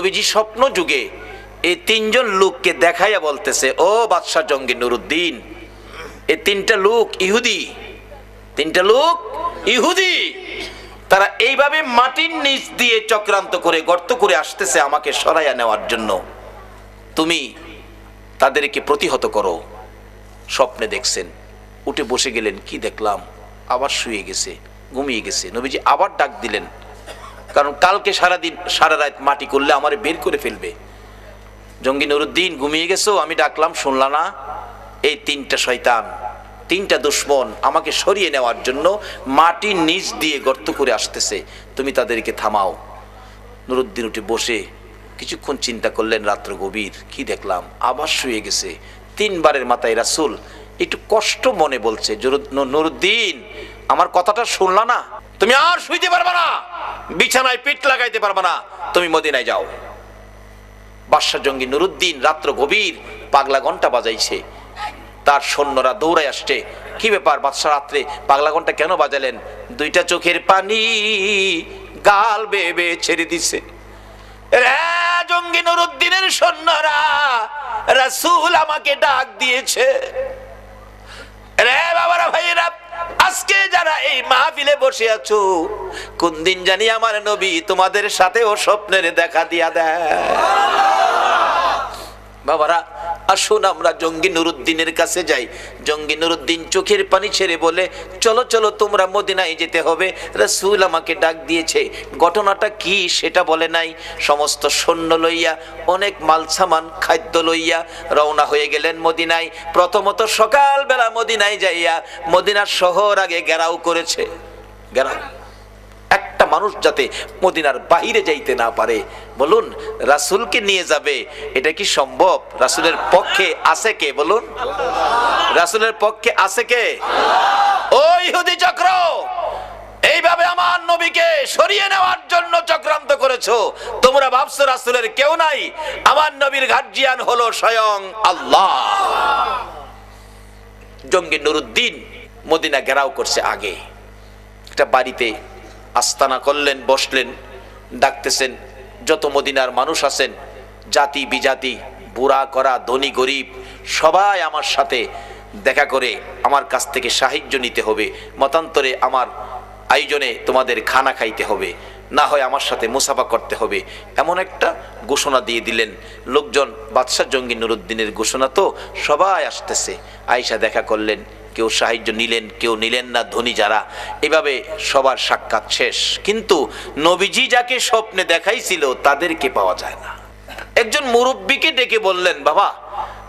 নবীজি স্বপ্ন যুগে এই তিনজন লোককে দেখাইয়া বলতেছে, ও বাদশাহ জঙ্গি নুরুদ্দিন, এই তিনটা লোক ইহুদি, তিনটা লোক ইহুদি। তারা এইভাবে মাটির নিচ দিয়ে চক্রান্ত করে, গর্ত করে আসতেছে আমাকে সরাইয়া নেওয়ার জন্য। তুমি তাদেরকে প্রতিহত করো। স্বপ্নে দেখছেন, উঠে বসে গেলেন, কি দেখলাম? আবার শুয়ে গেছে, ঘুমিয়ে গেছে। নবীজি আবার ডাক দিলেন কারণ কালকে সারাদিন, সারা রাত মাটি করলে আমারে বের করে ফেলবে। জঙ্গি নুরুদ্দিন, ঘুমিয়ে গেছো? আমি ডাকলাম, শুনলা না? এই তিনটা শয়তান, তিনটা দুশ্মন আমাকে সরিয়ে নেওয়ার জন্য মাটির নিচ দিয়ে গর্ত করে আসতেছে। তুমি তাদেরকে থামাও। নুরুদ্দিন উঠে বসে কিছুক্ষণ চিন্তা করলেন, রাত্র গভীর, কি দেখলাম? আবার শুয়ে গেছে। তিনবারের মাথায় রাসুল একটু কষ্ট মনে বলছে নুরুদ্দিন, আমার কথাটা শুনলা না? তুমি আর শুইতে পারবা না! বিছানায় পিঠ লাগাইতে পারবা না। তুমি মদিনায় যাও। বাদশাহ জঙ্গি নুরুদ্দিন রাত্র গভীর পাগলা ঘণ্টা বাজাইছে। তার সৈন্যরা দৌড়াই আসছে। কি ব্যাপার বাদশাহ রাত্রে পাগলা ঘণ্টা কেন বাজালেন? দুইটা চোখের পানি গাল বেয়ে ছেড়ে দিছে। জঙ্গি নুরুদ্দিনের সৈন্যরা, রাসূল আমাকে ডাক দিয়েছে। রে বাবারা ভাইরা আজকে যারা এই মাহফিলে বসে আছো, কোন দিন জানি আমার নবী তোমাদের সাথেও স্বপ্নের দেখা দিয়া দেয়। বাবারা আসুন আমরা জঙ্গি নুরুদ্দিনের কাছে যাই। জঙ্গি নুরুদ্দিন চোখের পানি ছেড়ে বলে, চলো চলো, তোমরা মদিনায় যেতে হবে। রাসূল আমাকে ডাক দিয়েছে, ঘটনাটা কি সেটা বলে নাই? সমস্ত সৈন্য লইয়া, অনেক মাল সামান খাদ্য লইয়া রওনা হয়ে গেলেন মদিনায়। প্রথমত সকালবেলা মদিনায় যাইয়া মদিনার শহর আগে গেরাও করেছে। একটা মানুষ যাতে মদিনার বাইরে যাইতে না পারে। বলুন রাসূলকে নিয়ে যাবে? এটা কি সম্ভব? রাসূলের পক্ষে আছে কে? বলুন। রাসূলের পক্ষে আছে কে? ওই ইহুদি চক্র! এইভাবে আমার নবীকে সরিয়ে নেওয়ার জন্য চক্রান্ত করেছ। তোমরা ভাবছ রাসুলের কেউ নাই? আমার নবীর গার্জিয়ান হলো স্বয়ং আল্লাহ। জঙ্গি নুরুদ্দিন মদিনা ঘেরাও করছে আগে। একটা বাড়িতে আস্তানা করলেন, বসলেন, ডাকতেছেন, যত মদিনার মানুষ আছেন, জাতি বিজাতি, বুড়া করা ধনী গরিব, সবাই আমার সাথে দেখা করে আমার কাছ থেকে সাহায্য নিতে হবে। মতান্তরে আমার আয়োজনে তোমাদের খানা খাইতে হবে। না হয় আমার সাথে মুসাফা করতে হবে। এমন একটা ঘোষণা দিয়ে দিলেন। লোকজন, বাদশাহ জঙ্গি নুরুদ্দিনের ঘোষণা তো সবাই আসতেছে। আয়সা দেখা করলেন কেউ সাহায্য নিলেন, কেউ নিলেন না ধনী যারা। এভাবে সবার সাক্ষাৎ শেষ। কিন্তু নবীজি যাকে স্বপ্নে দেখাইছিল, তাদেরকে পাওয়া যায় না। একজন মুরব্বীকে ডেকে বললেন, বাবা,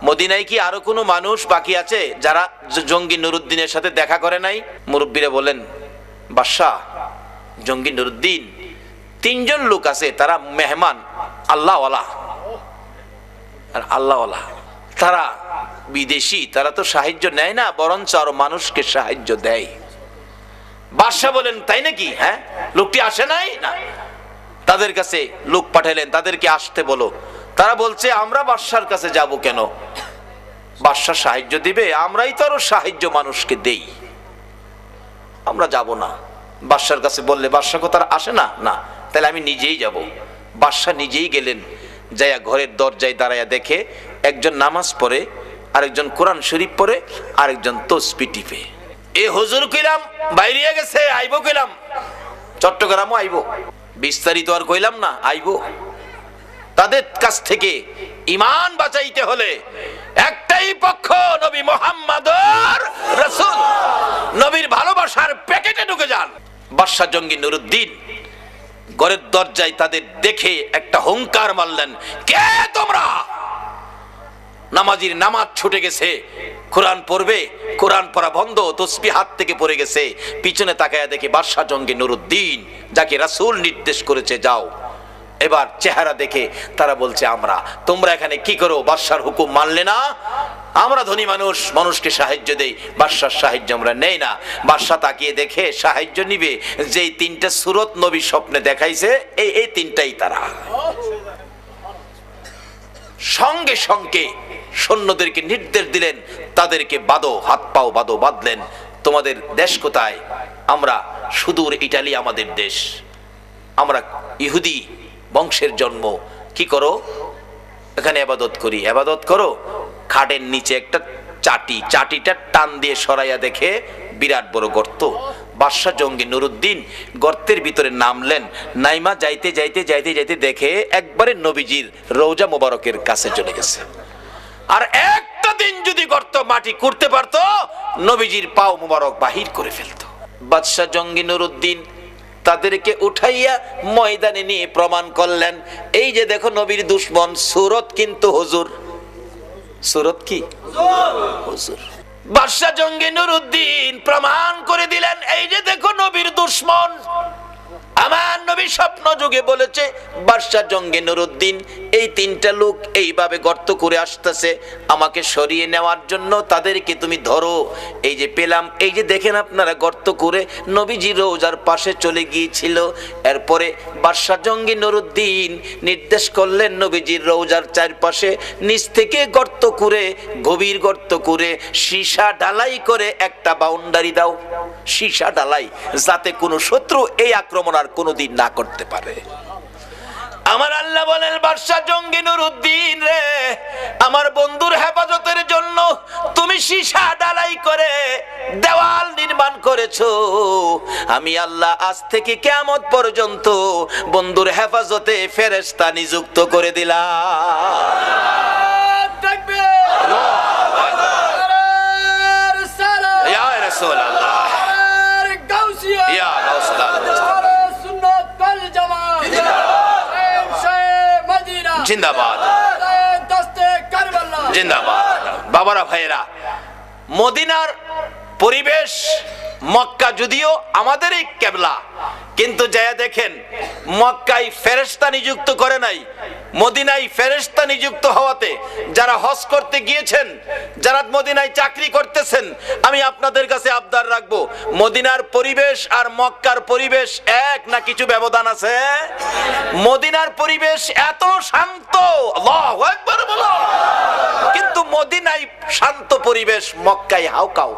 মদিনায় কি আরও কোনো মানুষ বাকি আছে যারা জঙ্গি নুরুদ্দিনের সাথে দেখা করে নাই? মুরব্বীরা বলেন বাদশাহ, জঙ্গি নুরুদ্দিন, তিনজন লোক আছে, তারা মেহমান, আল্লাহওয়ালা। আর আল্লাহওয়ালা। তারা বিদেশি, তারা তো সাহায্য নেয় না, বরঞ্চ আরও মানুষকে সাহায্য দেয়। বাদশাহ বলেন, তাই নাকি? হ্যাঁ? লোকটি আসে নাই? না। তাদের কাছে লোক পাঠালেন তাদেরকে আসতে বলো। তারা বলছে, আমরা বাদশার কাছে যাব কেন? বাদশাহ সাহায্য দিবে, আমরাই তো আরও সাহায্য মানুষকে দেই। আমরা যাব না। বাদশার কাছে বললে বাদশাহ তার আসে না? না, তাহলে আমি নিজেই যাব। বাদশাহ নিজেই গেলেন, যাইয়া ঘরের দরজায় দাঁড়াইয়া দেখে একজন নামাজ পড়ে আরেকজন কোরআন শরীফ পড়ে, আরেকজন তসবি টিপে। এ হুজুর কইলাম, বাইরে গেছে, আইবো কইলাম। চট্টগ্রামও আইবো। বিস্তারিত আর কইলাম না, আইবো। তাদের কাছ থেকে ইমান বাঁচাইতে হলে একটাই পক্ষ নবী মোহাম্মদ রসুল। নবীর ভালোবাসার প্যাকেটে ঢুকে যান। বাদশাহ জঙ্গি নুরুদ্দিন ঘরের দরজায় তাদের দেখে একটা হুঙ্কার মারলেন, কে তোমরা? নামাজির নামাজ ছুটে গেছে। কোরআন পড়বে, কোরআন পড়া বন্ধ, তসবি হাত থেকে পড়ে গেছে। পিছনে তাকায়া দেখে বাদশাহ জঙ্গি নুরুদ্দিন, যাকে রাসূল নির্দেশ করেছে, যাও। এবার চেহারা দেখে তারা বলছে, আমরা, তোমরা এখানে কি করো? বাদশার হুকুম মানলে না? আমরা ধনী মানুষ, মানুষকে সাহায্য দেই। বাদশার সাহায্য আমরা নেই না। বাদশা তাকিয়ে দেখে, সাহায্য নিবে। যেই তিনটা সুরত নবী স্বপ্নে দেখাইছে, এই এই তিনটাই তারা। সঙ্গে সঙ্গে সৈন্যদেরকে নির্দেশ দিলেন, তাদেরকে বাদো, হাত পাও বাদো বাঁধলেন। তোমাদের দেশ কোথায়? আমরা সুদূর ইটালি আমাদের দেশ। আমরা ইহুদি বংশের জন্ম। কি করো? এখানে আবাদত করি। আবাদত করো? খাটের নিচে একটা চাটি। চাটিটা টান দিয়ে সরাইয়া দেখে বিরাট বড় গর্ত। বাদশাহ জঙ্গি নুরুদ্দিন গর্তের ভিতরে নামলেন। নাইমা যাইতে যাইতে যাইতে যাইতে দেখে একবারে নবীজির রৌজা মোবারকের কাছে চলে গেছে। আর একটা দিন যদি গর্ত মাটি করতে পারতো, নবীজির পাও মুবারক বাহির করে ফেলতো। বাদশাহ জঙ্গি নুরুদ্দিন তাদেরকে উঠাইয়া ময়দানে নিয়ে প্রমাণ করলেন, এই যে দেখো নবীর দুশ্মন, সুরত কিন্তু হজুর। সুরত কি? হুজুর। বাদশাহ জঙ্গি নুরুদ্দিন প্রমাণ করে দিলেন, এই যে দেখো নবীর দুশ্মন। আমার নবী স্বপ্ন যুগে বলেছে বাদশাহ জঙ্গে নুরুদ্দিন, এই তিনটা লোক এইভাবে গর্ত করে আসতেছে, আমাকে সরিয়ে নেওয়ার জন্য তাদেরকে তুমি ধরো। এই যে পেলাম, এই যে দেখেন আপনারা গর্ত করে নবীজি রোজার পাশে চলে গিয়েছিল। এরপরে বাদশাহ জঙ্গি নুরুদ্দিন নির্দেশ করলেন নবীজির রোজার চারপাশে নিচ থেকে গর্ত করে, গভীর গর্ত করে, সীসা ঢালাই করে একটা বাউন্ডারি দাও। সীসা ঢালাই যাতে কোনো শত্রু এই আক্রমণ আর কোনোদিন না করতে পারে। আমার আল্লাহ বলেন বাদশাহ জঙ্গি নুরুদ্দিন রে, আমার বন্ধুর হেফাজতের জন্য তুমি সীসা ডালাই করে দেওয়াল নির্মাণ করেছ। আমি আল্লাহ আজ থেকে কেমত পর্যন্ত বন্ধুর হেফাজতে ফেরেস্তা নিযুক্ত করে দিলাম। ইয়া রাসূলুল্লাহ জিন্দাবাদ জিন্দাবাদ বাবারা ভাইয়েরা মদিনার পরিবেশ মক্কা যদিও আমাদেরই কেবলা কিন্তু যায়া দেখেন মক্কাই ফেরেশতা নিযুক্ত করে নাই। মদিনায় ফেরেশতা নিযুক্ত হওয়াতে যারা হজ করতে গিয়েছেন, যারা মদিনায় চাকরি করতেছেন, আমি আপনাদের কাছে আবদার রাখব, মদিনার পরিবেশ আর মক্কার পরিবেশ এক না কিছু ব্যবধান আছে? মদিনার পরিবেশ এত শান্ত কিন্তু মদিনায় শান্ত পরিবেশ মক্কায় হাউকাও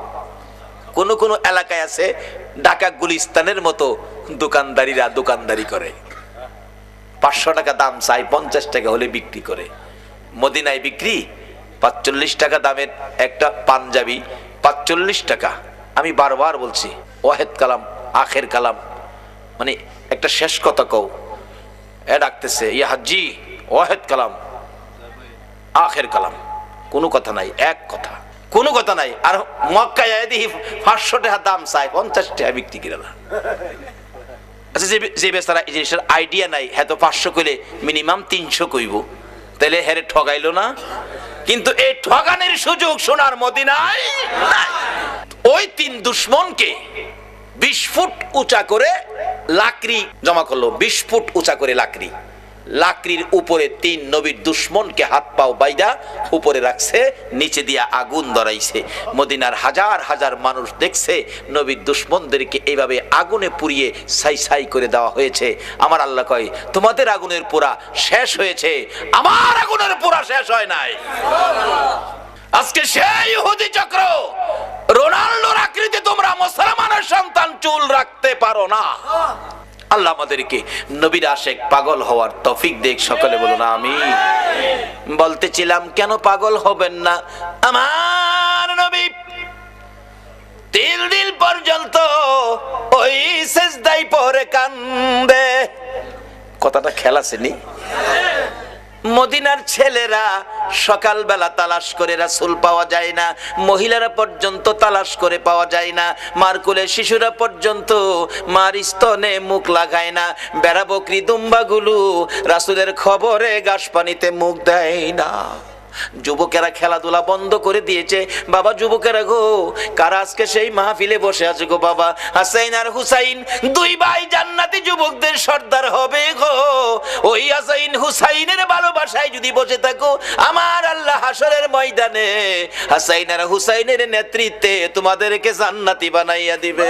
কোন কোন এলাকায় আছে, ঢাকা গুলিস্তানের মতো দোকানদারিরা দোকানদারি করে। পাঁচশো টাকা দাম চাই, পঞ্চাশ টাকা হলে বিক্রি করে। মদিনায় বিক্রি, পাঁচচল্লিশ টাকা দামের একটা পাঞ্জাবি, পাঁচচল্লিশ টাকা। আমি বারবার বলছি, ওয়াহেদ কালাম, আখের কালাম। মানে একটা শেষ কথা কও। এ ডাকতেছে, ইয়া হাজি, ওয়াহেদ কালাম, আখের কালাম। কোনো কথা নাই, এক কথা। কোনো কথা নাই। আর মক্কায় দেখি পাঁচশো টাকা দাম চাই, পঞ্চাশ টাকা বিক্রি করে না আচ্ছা যে যে বেচারা এই জিনিসের আইডিয়া নাই হ্যাঁ তো পাঁচশো কইলে মিনিমাম তিনশো কইব। তাহলে হ্যারে ঠগাইলো না। কিন্তু এই ঠগানের সুযোগ সোনার মদিনায়। ওই তিন দুশ্মনকে বিশ ফুট উঁচা করে লাকড়ি জমা করল, বিশ ফুট উঁচা করে লাকড়ি। লাকড়ির উপরে তিন নবীর দুশ্মনকে হাত পাও বাইদা, উপরে রাখছে, নিচে দিয়া আগুন ধরাইছে। মদিনার হাজার হাজার মানুষ দেখছে, নবীর দুশ্মনদেরকে এইভাবে আগুনে পুড়িয়ে সাই সাই করে দেওয়া হয়েছে। আমার আল্লাহ কয়, তোমাদের আগুনের পোড়া শেষ হয়েছে, আমার আগুনের পোড়া শেষ হয় নাই। আজকে সেই হুদি চক্র, রোনাল্ডোর আকৃতি তোমরা মুসলমানের সন্তান চুল রাখতে পারো না। আল্লাহ আমাদেরকে নবীর আশেক পাগল হওয়ার তফিক দেখ সকলে বলুন আমি বলতেছিলাম, কেন পাগল হবেন না? আমার নবী তিল দিল পর্যন্ত ওই শেষদাই পরে কান্দে। কথাটা খেলাছেনি মদিনার ছেলেরা সকালবেলা তালাশ করে রাসুল পাওয়া যায় না, মহিলারা পর্যন্ত তালাশ করে পাওয়া যায় না মারকুলে শিশুরা পর্যন্ত মার স্তনে মুখ লাগায় না বেড়া বকরি দুম্বাগুলো রাসুলের খবরে গাছ পানিতে মুখ দেয় না। যুবকেরা খেলাধুলা বন্ধ করে দিয়েছে। বাবা, যুবকেরা গো, কারা আজকে সেই মাহফিলে বসে আছে গো বাবা? হাসাইন আর হুসাইন, দুই ভাই জান্নাতি যুবকদের সর্দার হবে গো। ওই হাসাইন হুসাইনের ভালোবাসায় যদি বসে থাকো, আমার আল্লাহ হাসরের ময়দানে হাসাইন আর হুসাইনের নেতৃত্বে তোমাদেরকে জান্নাতি বানাইয়া দিবে।